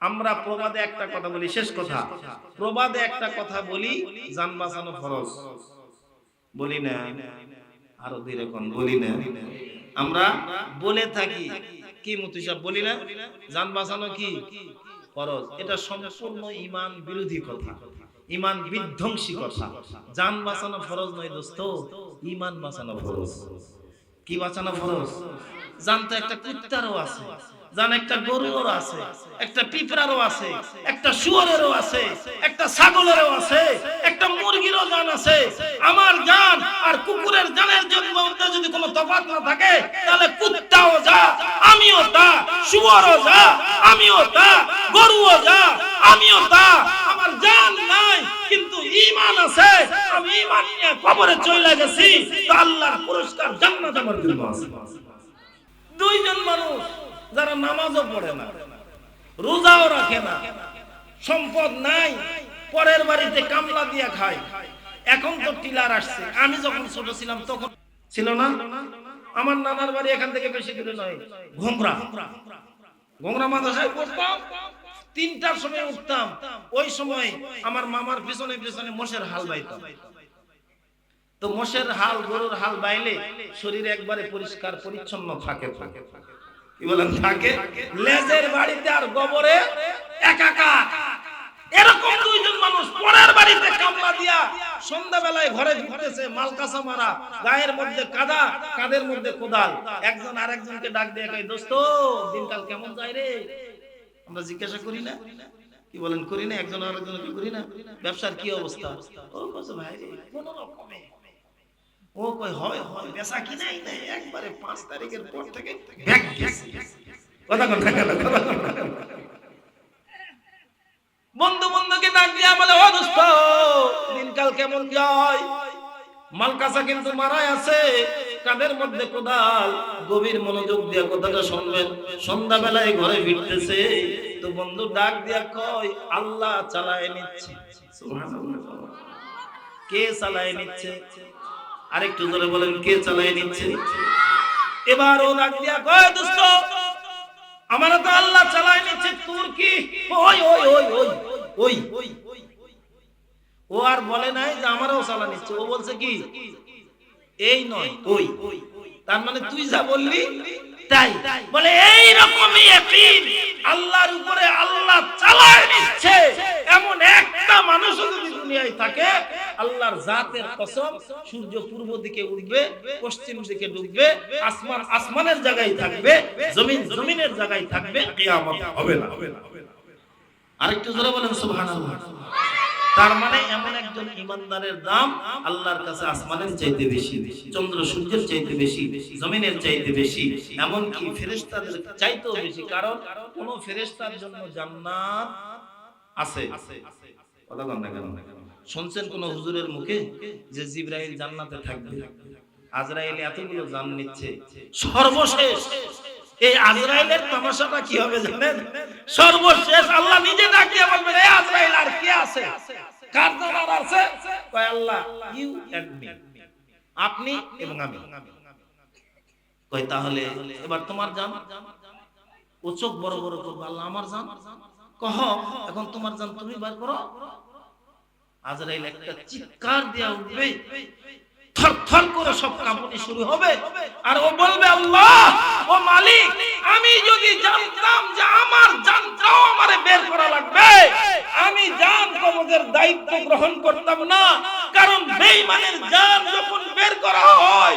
আমরা প্রবাদে একটা কথা বলি, শেষ কথা। প্রবাদে একটা কথা বলি, যান বাঁচানো ফরজ। বলি না, আরও দুই রকম বলি না। আমরা বলে থাকি, কি মুতি সাহেব, বলি না? যান বাঁচানো কি? ফরজ। এটা সম্পূর্ণ ইমান বিরোধী কথা। ইমান বিধ্বংসী কথা। যান বাঁচানো ফরজ নয় দোস্ত, ইমান বাঁচানো ফরজ। কি বাঁচানো ফরজ? জানতো একটা কুত্তারও আছে। জান একটা গরুরও আছে, একটা পিঁপড়ারও আছে, একটা শুয়োরেরও আছে, একটা ছাগলেরও আছে, একটা মুরগিরও জান আছে। আমার জান আর কুকুরের জানের জন্য যদি কোনো তফাৎ না থাকে, তাহলে কুত্তাও যা, আমিও তা, শুয়োরও যা, আমিও তা, গরুও যা, আমিও তা। আমার জান নাই, কিন্তু ঈমান আছে। আমি ঈমান নিয়ে কবরে চলে গেছি, তো আল্লাহর পুরস্কার জান্নাত আমার জন্য আছে। দুইজন মানুষ যারা নামাজও পড়ে না, রোজাও রাখে না, সম্পদ নাই, পরের বাড়িতে কামলা দিয়া খায়। এখন তো টিলার আসছে। আমি যখন ছোট ছিলাম তখন ছিল না? আমার নানার বাড়ি এখান থেকে বেশি দূরে নয়, ঘোমরা। ঘোমরা মাদ্রাসায় পড়তাম, তিনটার সময় উঠতাম, ওই সময় আমার মামার পিছনে পিছনে মোষের হাল বাইতাম তো মোষের হাল, গরুর হাল বাইলে শরীর একবারে পরিষ্কার, পরিচ্ছন্ন থাকে থাকে। বলেন, থাকে? লেজের বাড়িতে আর গোবরে এরকম দুইজন মানুষ পরের বাড়িতে দিয়া সন্ধ্যাবেলায় ঘরে মালকাসা মারা, গায়ের মধ্যে কাদা, কাদের মধ্যে কোদাল। একজন আরেকজনকে ডাক দিয়ে কয়, দোস্ত, দিনকাল কেমন যায় রে? আমরা জিজ্ঞাসা করি না। কি বলেন, করি না? একজন আরেকজনকে করি না? ব্যবসার কি অবস্থা? ও ভাই কোন রকমে। ও কই হয় হয় বেচা কিনাই নাই একবারে পাঁচ তারিখের পর থেকে ব্যাগ গেছে। কথা কথা বন্ধু বন্ধুকে ডাক দিয়া বলে ও দোস্ত দিনকাল কেমন যায় মালকাসা কিন্তু মারাই আছে কাদের মধ্যে কোদাল? গভীর মনোযোগ দিয়া কথাটা শুনবেন। সন্ধ্যাবেলায় ঘরে ফিরতেছে তো বন্ধু ডাক দিয়া কয় আল্লাহ চালায় নিচ্ছে। কে চালায় নিচ্ছে? আরেকটু জোরে বলেন, কে চালায় নিচ্ছে? এবার ও ডাক দিয়া, কয় দোস্ত আমার তো আল্লাহ চালায় নিচ্ছে, তোর কি? ওই ওই ওই ওই ওই। ও আর বলে নাই যে আমারও চালা নিচ্ছে, ও বলছে কি? এই নয়, ওই। তার মানে তুই যা বললি, তাই। বলে এই রকমই আল্লাহর উপরে আল্লাহ চালায় নিচ্ছে, এমন একটা মানুষ যদি দুনিয়ায় থাকে, আল্লাহর জাতের কসম সূর্য পূর্ব দিকে উঠবে, পশ্চিম দিকে ডুববে, আসমান আসমানের জায়গায় থাকবে, জমিন জমিনের জায়গায় থাকবে, কিয়ামত হবে না। আরেকটু জোরে বলেন, সুবহানাল্লাহ। তার মানে এমন একজন ইমানদারের দাম আল্লাহর কাছে আসমানের চাইতে বেশি, চন্দ্র সূর্যের চাইতে বেশি, জমিনের চাইতে বেশি এমন কি ফেরেশতাদের চাইতেও বেশি। কারণ কোন ফেরেশতার জন্য জান্নাত আছে। কথা কন না কেন? শুনছেন কোন হুজুরের মুখে যে জিব্রাইল জান্নাতে থাকবে? আজরাইল এতগুলো জান নিচ্ছে। সর্বশেষ এই আজরাইলের তামাশাটা কি হবে জানেন? সর্বশেষ আল্লাহ নিজে ডাক দিয়ে বলবেন এই আজরাইল, আর কে আছে? কার জানার আছে? কয়, আল্লাহ, ইউ এন্ড মি। আপনি এবং আমি। কয়, তাহলে এবার তোমার জান? ও চোখ বড় বড় করবে, আল্লাহ, আমার জান? কহ এখন তোমার জান তুমি বার করো। আজরাইল একটা চিৎকার দেয়া উঠবে। থর থর করে সব কাঁপুনি শুরু হবে। আর ও বলবে, আল্লাহ, ও মালিক, আমি যদি জানতাম যে আমার জানটাও আমারে বের করা লাগবে, আমি জান কবজের দায়িত্ব গ্রহণ করতাম না। কারণ বেঈমানের জান যখন বের করা হয়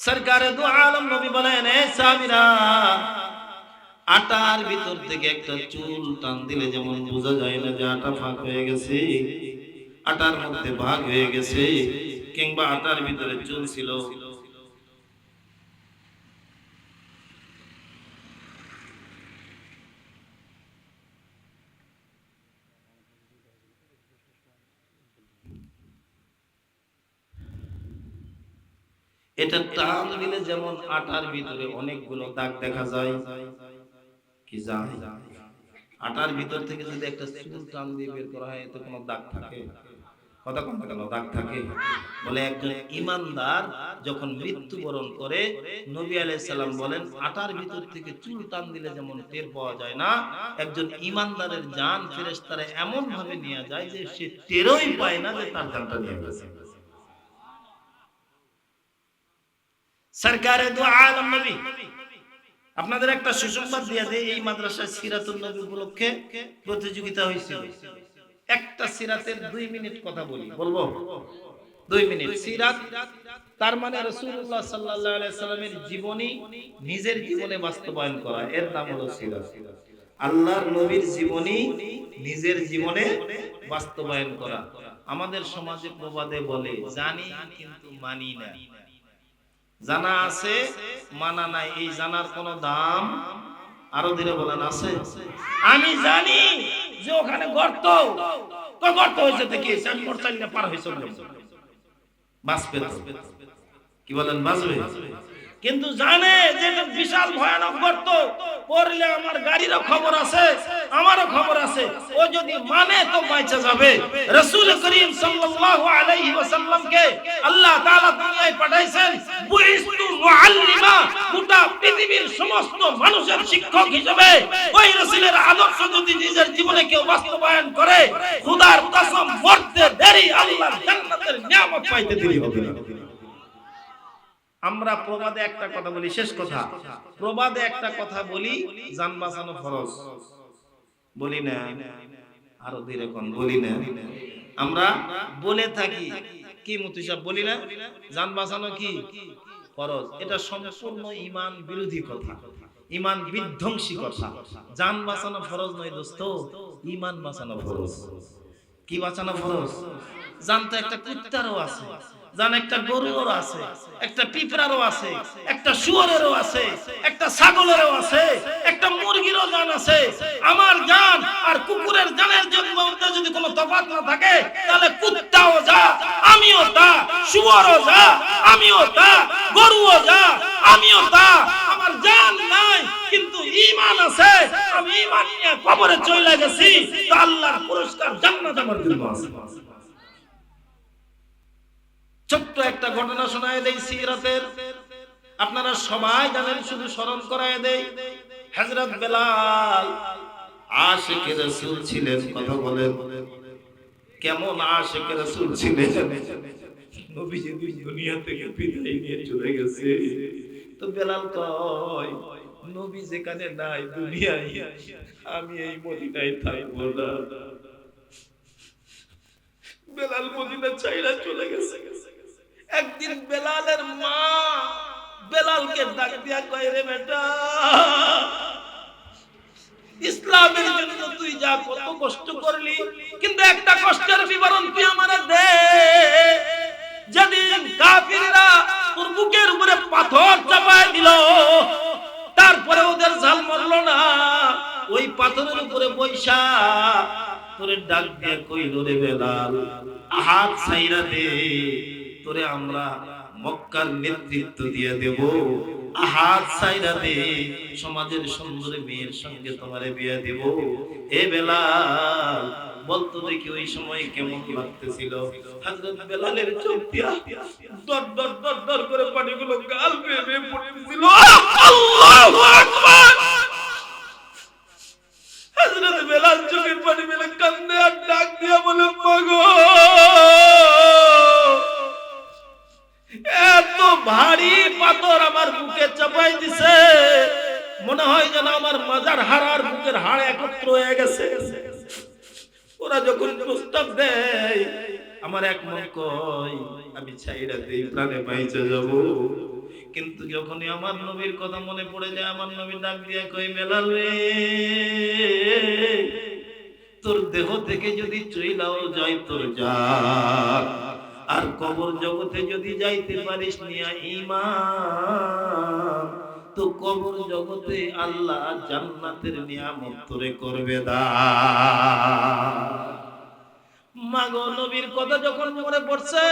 সরকারে দু আলম নবী বলেন, এ সাবিরা আটার ভিতর থেকে একটা চুল টান দিলে যেমন বোঝা যায় না যে আটা ফাঁক হয়ে গেছে, আটার মধ্যে ভাগ হয়ে গেছে, কিংবা আটার ভিতরে চুল ছিল এটা টান দিলে যেমন আটার ভিতরে অনেকগুলো দাগ দেখা যায়, কি যায়? আটার ভিতর থেকে যদি একটা চুল টান দিয়ে বের করা হয়, এতে কোনো দাগ থাকে? কথা কম দাগ থাকে। বলে একজন ইমানদার যখন মৃত্যুবরণ করে, নবী আলাইহিস সালাম বলেন, আটার ভিতর থেকে চুল টান দিলে যেমন টের পাওয়া যায় না, একজন ইমানদারের ফেরেশতারা এমন ভাবে নিয়ে যায় যে সে টেরই পায় না যে তার জানটা নিয়ে গেছে। সরকারে দু আলম নবী। আপনাদের একটা সুসংবাদ দিয়ে দেয় এই মাদ্রাসায় সিরাতুল নবী উপলক্ষে প্রতিযোগিতা হয়েছিল। একটা সিরাতের দুই মিনিট কথা বলি, বলব? দুই মিনিট। সিরাত, তার মানে রসুল্লাহ সাল্লাহ সাল্লামের জীবনী নিজের জীবনে বাস্তবায়ন করা। এর নাম হলো সিরাত। আল্লাহর নবীর জীবনী নিজের জীবনে বাস্তবায়ন করা। আমাদের সমাজে প্রবাদে বলে, জানি কিন্তু মানি না। জানা আছে, মানা নাই। এই জানার কোনো দাম আরও ধীরে বলেন, আছে? আমি জানি যে ওখানে গর্ত। গর্ত হয়েছে দেখি আমি মোটরসাইকেল পার হয়েছে বাঁচবে। কি বলেন, বাঁচবে? কিন্তু জানে যে বিশাল ভয়ানক গর্ত। পড়লে আমার গাড়িরও খবর আছে, আমারও খবর আছে। ও যদি মানে তো বাইচা যাবে। রাসূল করিম সাল্লাল্লাহু আলাইহি আল্লাহ তাআলা দুনিয়ায় পাঠাইছেন, বুইস্তু মুআল্লিমা গোটা পৃথিবীর সমস্ত মানুষের শিক্ষক হিসেবে। ওই রাসূলের আদর্শ যদি নিজের জীবনে কেউ বাস্তবায়ন করে, খোদার কসম মরতে দেরি জান্নাতের নিয়ামত পাইতে দেরি হবে না। আমরা প্রবাদে একটা কথা বলি, শেষ কথা। প্রবাদে একটা কথা বলি যান বাঁচানো ফরজ বলি না। আরও কোন, বলি না। আমরা বলে থাকি। কি মতি সাহেব, বলি না? জান বাঁচানো কি? ফরজ এটা সম্পূর্ণ ইমান বিরোধী কথা। ইমান বিধ্বংসী কথা। যান বাঁচানো ফরজ নয় দোস্ত, ইমান বাঁচানো ফরজ কি বাঁচানো ফরজ জানতো একটা কুত্তারও আছে। জান একটা গরুরও আছে, একটা পিঁপড়ারও আছে, একটা শুয়োরেরও আছে, একটা ছাগলেরও আছে, একটা মুরগিরও জান আছে। আমার জান আর কুকুরের জানের জন্য যদি কোনো তফাৎ না থাকে, তাহলে কুত্তাও যা, আমিও তা, শুয়োরও যা, আমিও তা, গরুও যা, আমিও তা। আমার জান নাই, কিন্তু ঈমান আছে। আমি ঈমান নিয়ে কবরে চলে গেছি, তো আল্লাহর পুরস্কার জান্নাত আমার জন্য আছে। ছোট্ট একটা ঘটনা শোনায় দেই সিরাতের। আপনারা সবাই জানেন, শুধু স্মরণ করায় দেই। হযরত বেলাল আশিকে রাসূল ছিলেন, কথা বলেন। কেমন আশিকে রাসূল ছিলেন? নবী যেদিন দুনিয়া থেকে বিদায় নিয়ে চলে গেছে। তো বেলাল কয়, নবী যেখানে নাই, দুনিয়ায় আমি এই মদিনায় থাকব না। বেলাল মদিনা চাইরা চলে গেছে। একদিন বেলালের মা বেলালকে ডাক দিয়া কয়, রে বেটা, ইসলামের জন্য তুই যা কত কষ্ট করলি, কিন্তু একটা কষ্টের বিবরণ তুই আমারে দে। যেদিন কাফিররা তোর উপরে পাথর চাপায় দিল, তারপরে ওদের ঝাল মরল না। ওই পাথরের উপরে বৈশা তোরে ডাক দিয়ে কইল, রে বেলাল, হাত ছাইরা দে তোরে আমরা মক্কার নেতৃত্ব দিয়ে দেব। হাত ছাইরা দে, সমাজের সুন্দর মেয়ের সঙ্গে তোমারে বিয়ে দেব। এ বেলাল, বলতো দেখি ওই সময় কেমন লাগতেছিল। হযরত বেলালের চোখ দিয়া দর দর দর দর করে পানিগুলো গাল বেয়ে বেয়ে পড়তেছিল। আল্লাহু আকবার! এক মন কয়, আমি ছাইরা দেই প্রাণে বাইচে যাব। কিন্তু যখনই আমার নবীর কথা মনে পড়ে যায়, আমার নবী ডাক দিয়া কই মেলাল রে, তোর দেহ থেকে যদি চইলাও যায় তোর যা আর কবর জগতে যদি যাইতে পারিস নিয়া ইমান তো কবর জগতে আল্লাহ জান্নাতের নিয়ামত তোরে করবে দা। মাগো নবীর কথা যখন মনে পড়ছে,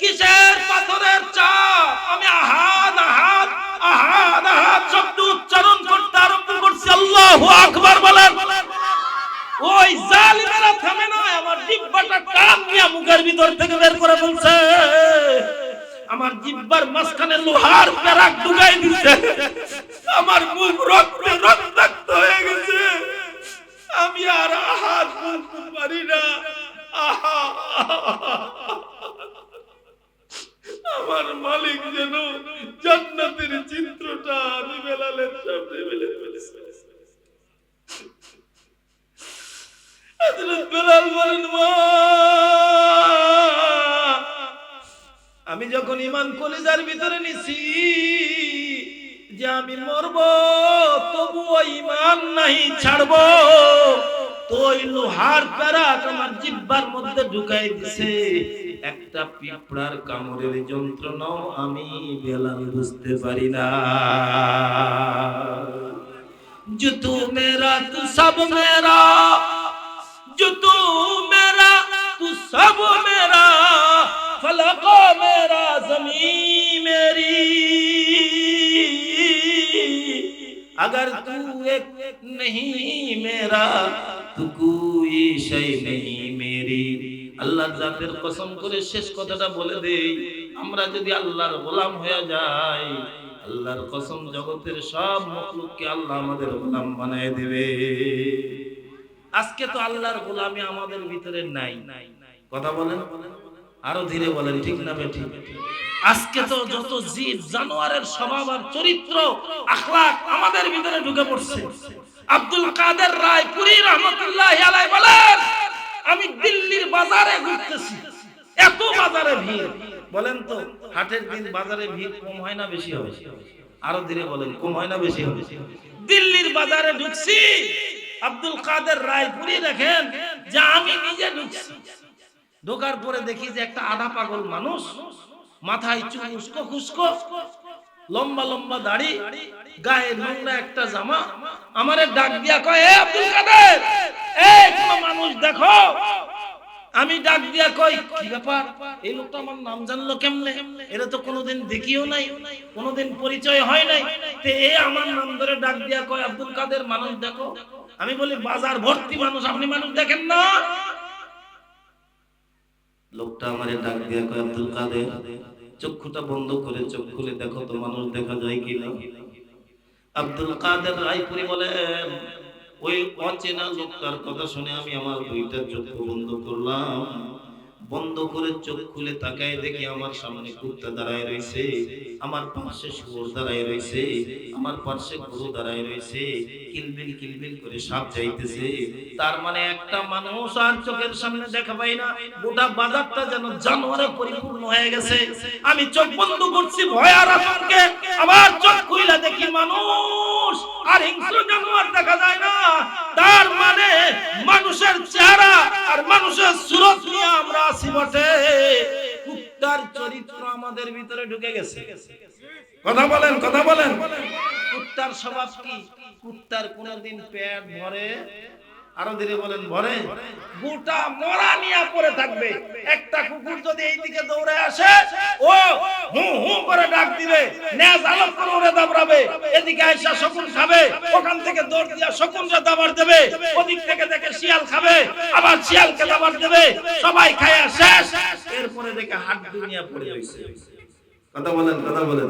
কিসের পাথরের চাপ? আমি আহাদ আহাদ আহাদ আহাদ শব্দ উচ্চারণ করতে আরম্ভ করছি। আল্লাহু আকবার বলেন। ওই জালিমেরা থামে না আমার জিব্বাটা টান দিয়া মুখের ভিতর থেকে বের করে বলছে আমার জিব্বার মাঝখানে লোহার প্যারাক ঢুকাই দিচ্ছে আমার মুখ রক্তে রক্তাক্ত হয়ে গেছে। আমি আর আহাত বলতে পারি না। আমার মালিক যেন জান্নাতের চিত্রটা আমি বেলালের সামনে মা, আমি যখন ইমান কলিজার ভিতরে নিছি যে আমি মরব ইমান নাই ছাড়ব তো ওই লোহার প্যারাক আমার জিব্বার মধ্যে ঢুকাই দিছে একটা পিঁপড়ার কামড়ের যন্ত্রণাও আমি বেলাল বুঝতে পারি না जो तू मेरा तू सब मेरा जो तू मेरा तू सब मेरा फलक मेरा जमीन मेरी अगर तू एक नहीं मेरा तू कोई शय नहीं मेरी আল্লাহ জাতের কসম করে শেষ কথাটা বলে দেই আমরা যদি আল্লাহর গোলাম হয়ে যাই আল্লাহর কসম জগতের সব মখলুককে আল্লাহ আমাদের গোলাম বানায় দেবে আজকে তো আল্লাহর গোলামি আমাদের ভিতরে নাই কথা বলেন আরো ধীরে বলেন ঠিক না বেঠিক আজকে তো যত জীব জানোয়ারের স্বভাব আর চরিত্র আখলাক আমাদের ভিতরে ঢুকে পড়ছে। আব্দুল কাদের রায় পুরী রহমতুল্লাহ বলেন, আমি দিল্লির বাজারে ঘুরতেছি। এত বাজারে ভিড়। বলেন তো, হাটের দিন বাজারে ভিড় কম হয় না বেশি হবে? আরও ধীরে বলেন, কম হয় না বেশি হবে? দিল্লির বাজারে ঢুকছি। আব্দুল কাদের রায় রায়পুরি দেখেন যে আমি নিজে ঢুকছি। ঢোকার পরে দেখি যে একটা আধা পাগল মানুষ মাথায় চুল উস্কো খুস্কো। লম্বা লম্বা দাড়ি, গায়ে নোংরা একটা জামা। আমারে ডাক দিয়া কয়, এ আব্দুল কাদের এই মানুষ দেখো। আমি ডাক দিয়া কই, কি ব্যাপার? এই লোকটা আমার নাম জানলো কেমনে? এটা তো কোনোদিন দেখিও নাই, কোনোদিন পরিচয় হয় নাই। তে এ আমার নাম ধরে ডাক দিয়া কয়, আব্দুল কাদের মানুষ দেখো। আমি বলি, বাজার ভর্তি মানুষ, আপনি মানুষ দেখেন না। লোকটা আমারে ডাক দিয়া কয়, আব্দুল কাদের চক্ষুটা বন্ধ করে চোখ খুলে দেখো তো মানুষ দেখা যায় কি না আব্দুল কাদের রায়পুরি বলেন ওই অচেনা লোকটার কথা শুনে আমি আমার দুইটা চক্ষু বন্ধ করলাম। বন্ধ করে চোখ খুলে তাকায় দেখি আমার সামনে কুত্তা দাঁড়ায় রয়েছে, আমার পাশে শুয়োর দাঁড়ায় রয়েছে, আমার পাশে গরু দাঁড়ায় রয়েছে, কিলবিল কিলবিল করে সাপ যাইতেছে। তার মানে একটা মানুষ আর চোখের সামনে দেখা পাই না, গোটা বাজারটা যেন জানোয়ারে পরিপূর্ণ হয়ে গেছে। আমি চোখ বন্ধ করছি, ভয় আর আবার চোখ খুইলা দেখি মানুষ। আর হিংস্র জানোয়ার দেখা যায় না। তার মানে মানুষের চেহারা আর মানুষের সুরত নিয়ে আমরা আছি বটে। কুত্তার চরিত্র আমাদের ভিতরে ঢুকে গেছে। কথা বলেন কথা বলেন। কুত্তার স্বভাব কি? কুত্তার কোনদিন পেট ভরে আরো ধীরে বলেন ভরে গোটা মরা নিয়ে পড়ে থাকবে একটা কুকুর যদি এইদিকে দৌড়ে আসে ও হু হু করে ডাক দিবে নেজ আলোক করে ওরে দাবড়াবে এদিকে আইসা শকুন খাবে ওখান থেকে দৌড় দিয়া শকুনরে দাবার দেবে ওদিক থেকে দেখে শিয়াল খাবে আবার শিয়ালকে দাবার দেবে সবাই খায়া শেষ এরপরে দেখে হাট দুনিয়া পড়ে রইছে কথা বলেন কথা বলেন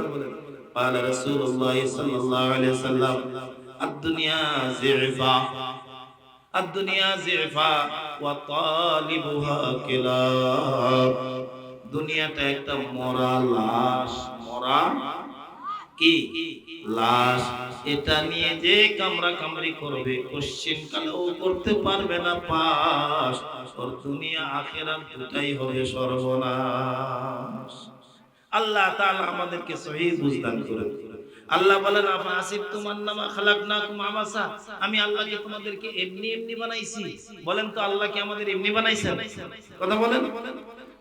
قال رسول الله صلى الله عليه وسلم الدنيا زعفا দুনিয়া জিফা ওয়া তালিবুহা কিলাব দুনিয়াটা একটা মরা লাশ। মরা কি? লাশ। এটা নিয়ে যে কামরা কামরি করবে কোশ্চিন কালেও করতে পারবে না পাস ওর দুনিয়া আখেরাত দুটাই হবে সর্বনাশ। আল্লাহ তাআলা আমাদেরকে সহি বুঝদান করে আল্লাহ বলেন আসিফ তোমার নামা খালাকনাকুম আমাসা। আমি আল্লাহকে তোমাদেরকে এমনি এমনি বানাইছি। বলেন তো আল্লাহ কি আমাদের এমনি বানাইছেন? কথা বলেন।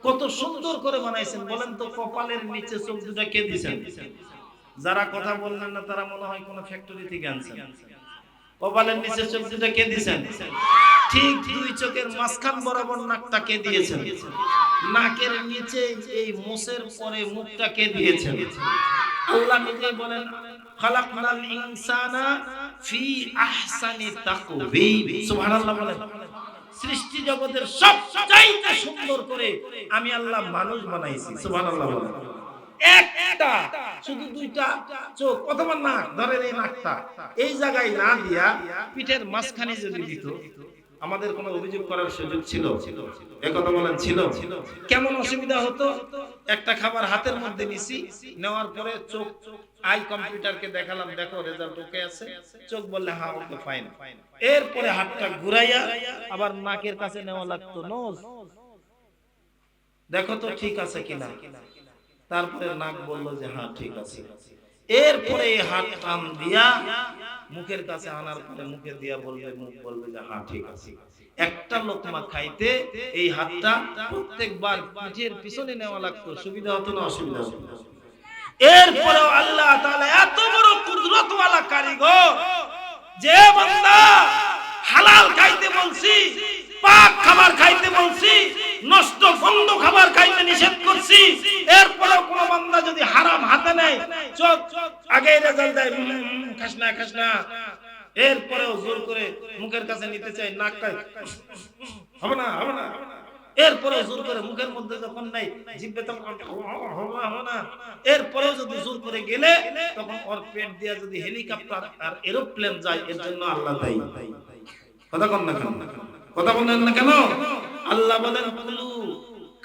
কত সুন্দর করে বানাইছেন। বলেন তো কপালের নিচে চোখ দুটা কে দিছেন? যারা কথা বললেন না, তারা মনে হয় কোন ফ্যাক্টরি থেকে আনছেন। কপালের নিচে চোখ দুটা কে দিছেন? ঠিক দুই চোখের মাঝখান বরাবর নাকটা কে দিয়েছেন? নাকের নিচে এই মোষের পরে মুখটা কে দিয়েছেন? আল্লাহ নিজেই বলেন, খালাকনাল ইনসানা ফি আহসানি তাকওয়িম সুবহানাল্লাহ বলেন, সৃষ্টি জগতের সবচাইতে সুন্দর করে আমি আল্লাহ মানুষ বানাইছি। সুবহানাল্লাহ বলেন, একটা, শুধু দুইটা চোখ, অথবা নাক, ধরেন এই নাকটা, এই জায়গায় না দিয়া পিঠের মাঝখানে যদি দিত আমাদের কোনো অভিযোগ করার সুযোগ ছিল? একথা বলেন, ছিল? কেমন অসুবিধা হতো? একটা খাবার হাতের মধ্যে নিছি, নেওয়ার পরে চোখ, আই কম্পিউটারকে দেখালাম, দেখো রেজাল্ট ওকে আছে। চোখ বললে হ্যাঁ ওকে ফাইন এরপরে হাতটা ঘুরাইয়া আবার নাকের কাছে নেওয়া লাগতো নোজ দেখো তো ঠিক আছে কিনা? তারপরে নাক বলল যে হ্যাঁ ঠিক আছে। এরপরে হাত টান দিয়া মুখের কাছে আনার পরে মুখে দিয়া বলবে, মুখ বলবে যে হ্যাঁ ঠিক আছে। একটা লোকমা খাইতে এই হাতটা প্রত্যেকবার পিঠের পিছনে নেওয়া লাগতো। সুবিধা হতো না অসুবিধা হতো? এরপরেও আল্লাহ তাআলা এত বড় কুদরতওয়ালা কারিগর যে বান্দা হালাল খাইতে বলছি, পাক খাবার খাইতে বলছি নষ্ট গন্ধ খাবার খাইতে নিষেধ করছি। এরপরেও কোন বান্দা যদি হারাম হাতে নেয় চোখ আগে রেজাল্ট দেয়। খাস না খাস না। এরপরেও জোর করে মুখের কাছে নিতে চাই নাকটা হবে না হবে না। এরপরেও জোর করে মুখের মধ্যে যখন নাই, জিভে তখন এরপরেও যদি জোর করে গেলে, তখন ওর পেট দিয়া যদি হেলিকপ্টার আর এরোপ্লেন যায় আল্লাহ কথা কন না কেন? আল্লাহ বলেন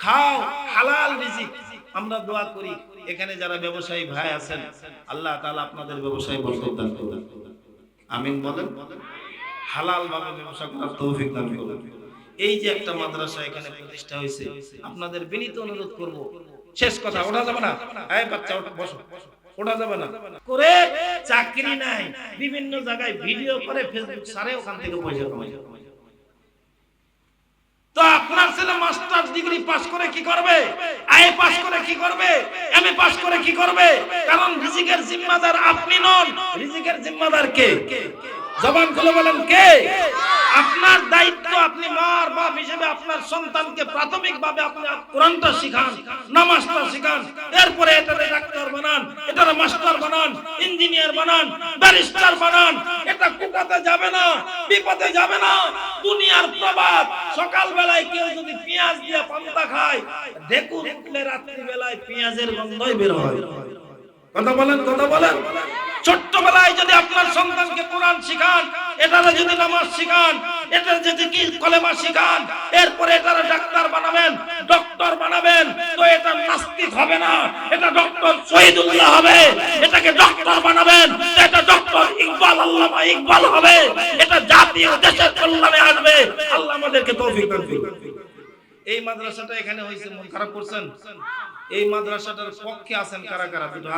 খাও, হালাল রিজিক। আমরা দোয়া করি, এখানে যারা ব্যবসায়ী ভাই আছেন, আল্লাহ তাআলা আপনাদের ব্যবসায় বরকত দান করুন। আমিন বলেন। হালাল ভাবে ব্যবসা করার তৌফিক দান করুন। এই যে একটা মাদ্রাসা এখানে প্রতিষ্ঠা হয়েছে, আপনাদের বিনীত অনুরোধ করব, শেষ কথা, ওঠা যাবে না? এই বাচ্চা বসো। ওঠা যাবে না? করে চাকরি নাই। বিভিন্ন জায়গায় ভিডিও করে ফেসবুক সারে ওখান থেকে পয়সা কামাই। আপনার ছেলে মাস্টার ডিগ্রি পাস করে কি করবে? আই পাস করে কি করবে? এমএ পাস করে কি করবে? কারণ রিজিকের জিম্মাদার আপনি নন। রিজিকের জিম্মাদার কে? জবান খুলে বলেন, কে? আপনার দায়িত্ব আপনি মার বাপ হিসেবে আপনার সন্তানকে প্রাথমিকভাবে আপনি কোরআনটা শিখান, নামাজটা শিখান, এরপরে এটারে ডাক্তার বানান, এটারে মাস্টার বানান, ইঞ্জিনিয়ার বানান, ব্যারিস্টার বানান। এটা কোটাতে যাবে না, বিপদে যাবে না। দুনিয়ার প্রবাদ সকাল বেলায় কেউ যদি পেঁয়াজ দিয়ে পান্তা খায় দেখুন উঠলে রাত্রি বেলায় পেঁয়াজের গন্ধই বের হয়। কথা বলেন কথা বলেন। ছোট্টবেলায় যদি আপনার সন্তানকে কোরআন শিখান এটারে যদি নামাজ শিখান এটা যদি কি কলেমা শিখান, এরপরে এটারে ডাক্তার বানাবেন, ডক্টর বানাবেন, তো এটা নাস্তিক হবে না, এটা ডক্টর শহীদুল্লাহ হবে, এটাকে ডক্টর বানাবেন এটা ডক্টর ইকবাল, আল্লামা ইকবাল হবে, এটা জাতীয় দেশের কল্যাণে আসবে। আল্লাহ আমাদেরকে তৌফিক দান করুন। এই মাদ্রাসাটা এখানে হয়েছে, মন খারাপ করছেন? এই মাদ্রাসাটার পক্ষে আছেন কারা কারা? দুটো